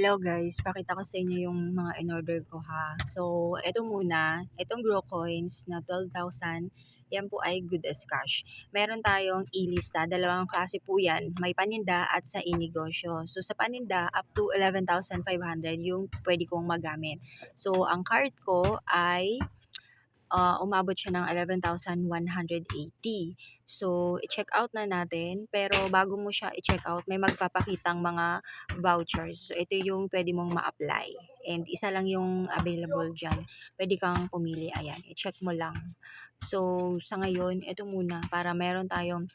Hello guys, pakita ko sa inyo yung mga in-order ko ha. So, eto muna, etong Grow Coins na 12,000, yan po ay good as cash. Meron tayong e-lista, dalawang klase po yan, may paninda at sa e-negosyo. So, sa paninda, up to 11,500 yung pwede kong magamit. So, ang card ko ay uh, umabot siya ng 11,180. So, i-check out na natin. Pero bago mo siya i-check out, may magpapakitang mga vouchers. So, ito yung pwede mong ma-apply. And isa lang yung available dyan. Pwede kang pumili. Ayan, i-check mo lang. So, sa ngayon, ito muna para meron tayong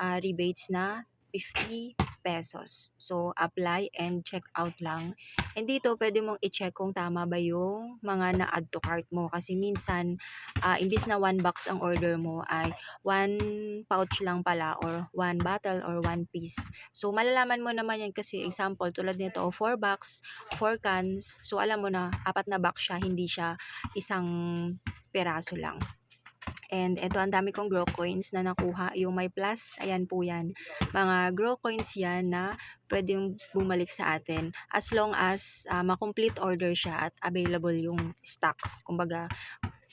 uh, rebates na 50 pesos. So, apply and check out lang. And dito, pwede mong i-check kung tama ba yung mga na-add to cart mo. Kasi minsan, uh, imbis na one box ang order mo, ay one pouch lang pala or one bottle or one piece. So, malalaman mo naman yan kasi example, tulad nito, 4 box, 4 cans. So, alam mo na, apat na box siya, hindi siya isang peraso lang. And ito, ang dami kong grow coins na nakuha. Yung may plus, ayan po yan. Mga grow coins yan na pwedeng bumalik sa atin as long as uh, ma-complete order siya at available yung stocks. Kumbaga,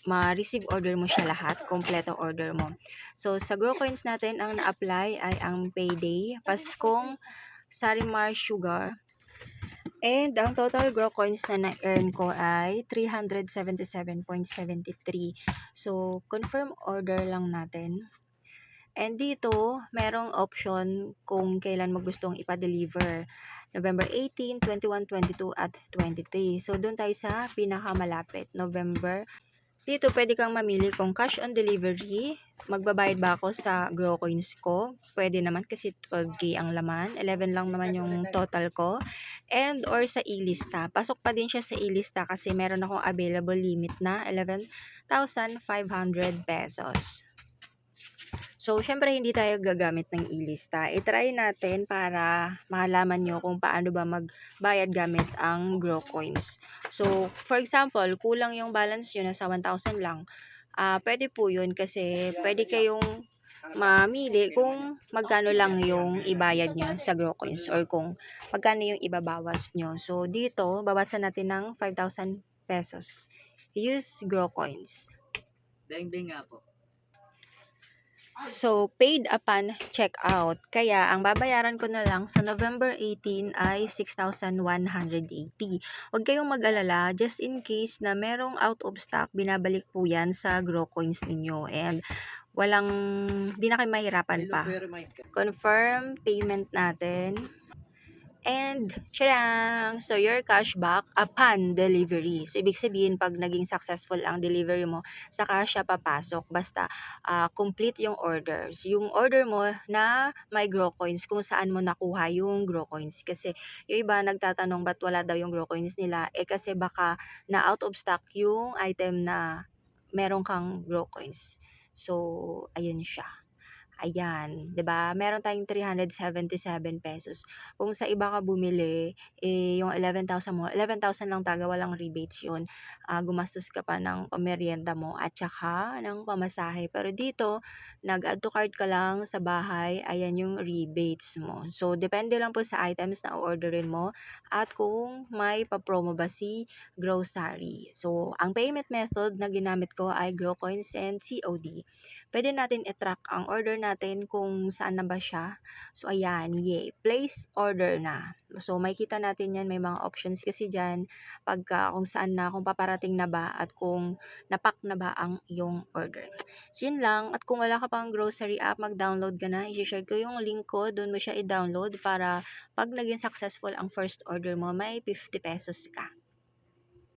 ma-receive order mo siya lahat, kompleto order mo. So, sa grow coins natin, ang na-apply ay ang payday, Paskong Sarimar Sugar, And ang total grow coins na na-earn ko ay 377.73. So, confirm order lang natin. And dito, merong option kung kailan mo gustong ipa-deliver. November 18, 21, 22, at 23. So, doon tayo sa pinakamalapit. November dito pwede kang mamili kung cash on delivery, magbabayad ba ako sa Grow Coins ko? Pwede naman kasi 12k ang laman, 11 lang naman yung total ko. And or sa e-lista, pasok pa din siya sa e-lista kasi meron akong available limit na 11,500 pesos. So, syempre hindi tayo gagamit ng e-lista. I-try natin para malaman nyo kung paano ba magbayad gamit ang Grow Coins. So, for example, kulang yung balance nyo na sa 1,000 lang. Uh, pwede po yun kasi pwede kayong mamili kung magkano lang yung ibayad nyo sa Grow Coins or kung magkano yung ibabawas nyo. So, dito, babasan natin ng 5,000 pesos. Use Grow Coins. Deng-deng nga po. So, paid upon checkout. Kaya, ang babayaran ko na lang sa November 18 ay 6,180. Huwag kayong mag-alala, just in case na merong out of stock, binabalik po yan sa Grow Coins ninyo. And, walang, di na kayo mahirapan pa. Confirm payment natin. And, tiyarang! So, your cashback upon delivery. So, ibig sabihin, pag naging successful ang delivery mo, saka siya papasok. Basta, uh, complete yung orders. Yung order mo na may grow coins, kung saan mo nakuha yung grow coins. Kasi, yung iba nagtatanong, ba't wala daw yung grow coins nila? Eh, kasi baka na out of stock yung item na meron kang grow coins. So, ayun siya. Ayan, 'di ba? Meron tayong 377 pesos. Kung sa iba ka bumili, eh, yung 11,000 mo, 11,000 lang talaga, walang rebates yun. Ah, gumastos ka pa ng pamerienda mo at saka ng pamasahe. Pero dito, nag-add to cart ka lang sa bahay, ayan yung rebates mo. So, depende lang po sa items na orderin mo at kung may pa-promo ba si grocery. So, ang payment method na ginamit ko ay GrowCoins and COD. Pwede natin i-track ang order natin kung saan na ba siya. So, ayan, yay. Place order na. So, makikita natin yan, may mga options kasi dyan, pagka kung saan na, kung paparating na ba, at kung napak na ba ang iyong order. So, yun lang. At kung wala ka pang grocery app, mag-download ka na. I-share ko yung link ko, doon mo siya i-download para pag naging successful ang first order mo, may 50 pesos ka.